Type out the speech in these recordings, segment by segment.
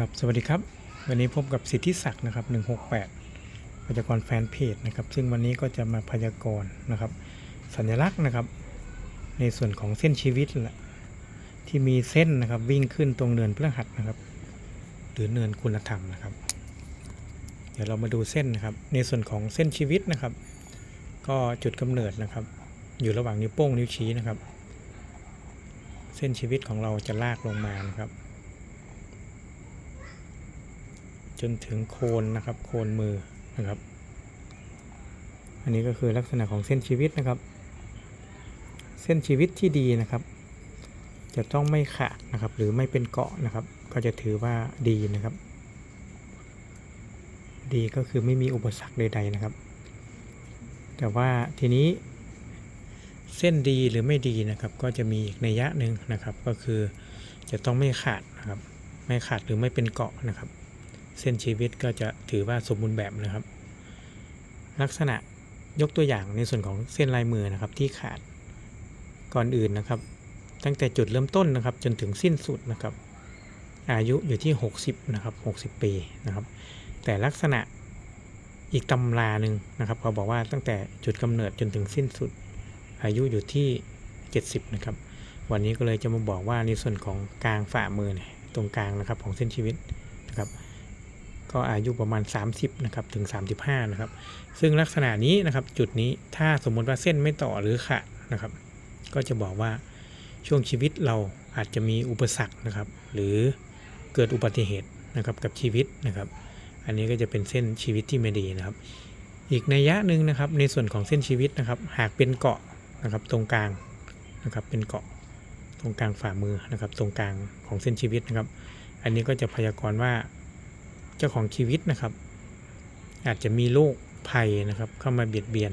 ครับ สวัสดีครับ วันนี้พบกับสิทธิศักดิ์นะครับ 168พยากรณ์แฟนเพจนะครับ ซึ่งวันนี้ก็จะมาพยากรณ์นะครับ สัญลักษณ์นะครับ ในส่วนของเส้นชีวิตแหละที่มีเส้นนะครับวิ่งขึ้นตรงเนินพฤหัสนะครับ หรือเนินคุณธรรมนะครับ เดี๋ยวเรามาดูเส้นนะครับ ในส่วนของเส้นชีวิตนะครับ ก็จุดกำเนิดนะครับ อยู่ระหว่างนิ้วโป้งนิ้วชี้นะครับ เส้นชีวิตของเราจะลากลงมานะครับ จนถึงโคนนะครับ โคนมือนะครับ อันนี้ก็คือลักษณะของเส้นชีวิตนะครับ เส้นชีวิตที่ดีนะครับ จะต้องไม่ขาดนะครับ หรือไม่เป็นเกาะนะครับ ก็จะถือว่าดีนะครับ ดีก็คือไม่มีอุปสรรคใด ๆนะครับ แต่ว่าทีนี้เส้นดีหรือไม่ดีนะครับ ก็จะมีอีกนัยยะหนึ่งนะครับ ก็คือจะต้องไม่ขาดนะครับ ไม่ขาดหรือไม่เป็นเกาะนะครับ เส้นชีวิตก็จะถือว่าสมบูรณ์แบบนะครับ ลักษณะยกตัวอย่างในส่วนของเส้นลายมือนะครับที่ขาดก่อนอื่นนะครับ ตั้งแต่จุดเริ่มต้นนะครับ จนถึงสิ้นสุดนะครับ อายุอยู่ที่ 60นะครับ60 ปีนะครับ แต่ลักษณะอีกตำราหนึ่งนะครับเขาบอกว่าตั้งแต่จุดกำเนิดจนถึงสิ้นสุด อายุอยู่ที่ 70 นะครับ วันนี้ก็เลยจะมาบอกว่าในส่วนของกลางฝ่ามือเนี่ยตรงกลางนะครับของเส้นชีวิตนะครับ ก็อายุประมาณ 30นะครับถึง 35นะครับซึ่งลักษณะนี้นะครับจุดนี้ถ้าสมมติว่าเส้นไม่ต่อหรือขาดนะครับ ก็จะบอกว่าช่วงชีวิตเราอาจจะมีอุปสรรคนะครับ หรือเกิดอุบัติเหตุนะครับกับชีวิตนะครับ อันนี้ก็จะเป็นเส้นชีวิตที่ไม่ดีนะครับ อีกในยะหนึ่งนะครับในส่วนของเส้นชีวิตนะครับ หากเป็นเกาะนะครับตรงกลางนะครับเป็นเกาะตรงกลางฝ่ามือนะครับ ตรงกลางของเส้นชีวิตนะครับ อันนี้ก็จะพยากรณ์ว่า เจ้าของชีวิตนะครับ อาจจะมีโรคภัยนะครับ เข้ามาเบียดเบียน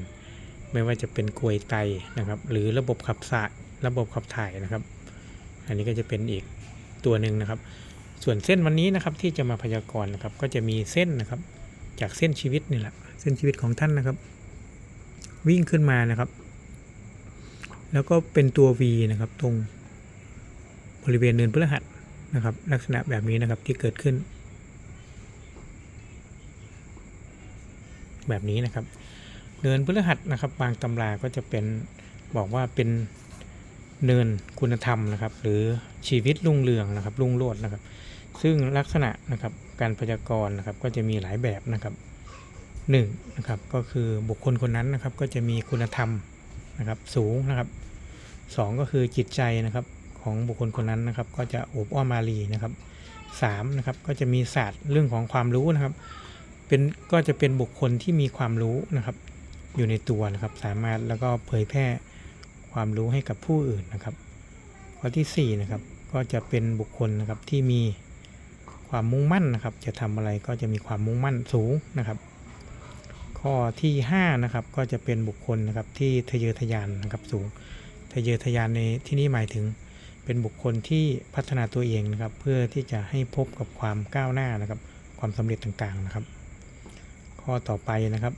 ไม่ว่าจะเป็นกลวยไตนะครับ หรือระบบขับถ่ายระบบขับถ่ายนะครับ อันนี้ก็จะเป็นอีกตัวหนึ่งนะครับ ส่วนเส้นวันนี้นะครับที่จะมาพยากรณ์นะครับ ก็จะมีเส้นนะครับ จากเส้นชีวิตนี่แหละเส้นชีวิตของท่านนะครับ วิ่งขึ้นมานะครับ แล้วก็เป็นตัว V นะครับ ตรงบริเวณเนินพฤหัสนะครับ ลักษณะแบบนี้นะครับที่เกิดขึ้น แบบนี้นะครับ เนินพฤหัสนะครับ บางตำราก็จะเป็นบอกว่าเป็นเนินคุณธรรมนะครับ หรือชีวิตรุ่งเรืองนะครับ รุ่งโรจน์นะครับ ซึ่งลักษณะนะครับการพยากรณ์นะครับก็จะมีหลายแบบนะครับหนึ่งนะครับก็คือบุคคลคนนั้นนะครับก็จะมีคุณธรรมนะครับสูงนะครับสองก็คือจิตใจนะครับของบุคคลคนนั้นนะครับ ก็จะโอบอ้อมอารีนะครับสามนะครับก็จะมีศาสตร์เรื่องของความรู้นะครับ เป็นก็จะเป็นบุคคลที่มีความรู้นะครับ อยู่ในตัวนะครับ สามารถแล้วก็เผยแพร่ความรู้ให้กับผู้อื่นนะครับ ข้อที่สี่นะครับก็จะเป็นบุคคลนะครับที่มีความมุ่งมั่นนะครับ จะทำอะไรก็จะมีความมุ่งมั่นสูงนะครับ ข้อที่ห้านะครับก็จะเป็นบุคคลนะครับที่ทะเยอทะยานนะครับสูงทะเยอทะยานในที่นี้หมายถึงเป็นบุคคลที่พัฒนาตัวเองนะครับ เพื่อที่จะให้พบกับความก้าวหน้านะครับ ความสำเร็จต่างๆนะครับ ข้อต่อไปนะครับ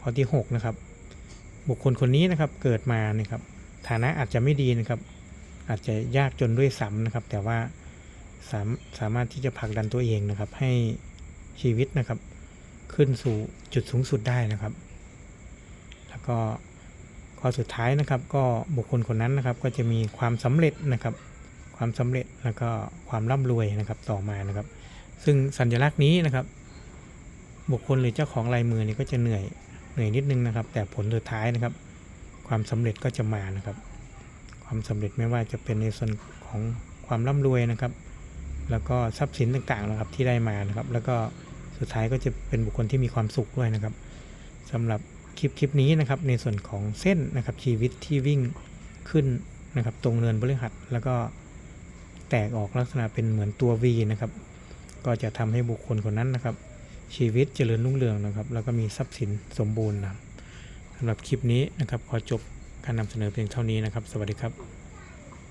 ข้อที่ 6 นะครับ บุคคลคนนี้นะครับเกิดมานะครับ ฐานะอาจจะไม่ดีนะครับ อาจจะยากจนด้วยซ้ำนะครับ แต่ว่าสามสามารถที่จะผลักดันตัวเองนะครับ ให้ชีวิตนะครับ ขึ้นสู่จุดสูงสุดได้นะครับ แล้วก็ข้อสุดท้ายนะครับ ก็บุคคลคนนั้นนะครับ ก็จะมีความสำเร็จนะครับ ความสำเร็จแล้วก็ความร่ำรวยนะครับต่อมานะครับ ซึ่งสัญลักษณ์นี้นะครับ บุคคลหรือเจ้าของลายมือนี่ก็จะเหนื่อยเหนื่อยนิดนึงนะครับ แต่ผลสุดท้ายนะครับ ความสำเร็จก็จะมานะครับ ความสำเร็จไม่ว่าจะเป็นในส่วนของความร่ำรวยนะครับ แล้วก็ทรัพย์สินต่างๆนะครับที่ได้มานะครับ แล้วก็สุดท้ายก็จะเป็นบุคคลที่มีความสุขด้วยนะครับสำหรับคลิปคลิปนี้นะครับ ในส่วนของเส้นนะครับชีวิตที่วิ่งขึ้นนะครับ ตรงเนินบริหัสแล้วก็แตกออกลักษณะเป็นเหมือนตัว V นะครับ ก็จะทำให้บุคคลคนนั้นนะครับ ชีวิตเจริญรุ่งเรืองนะครับ แล้วก็มีทรัพย์สินสมบูรณ์นะสำหรับคลิปนี้นะครับ ขอจบการนำเสนอเพียงเท่านี้นะครับ สวัสดีครับ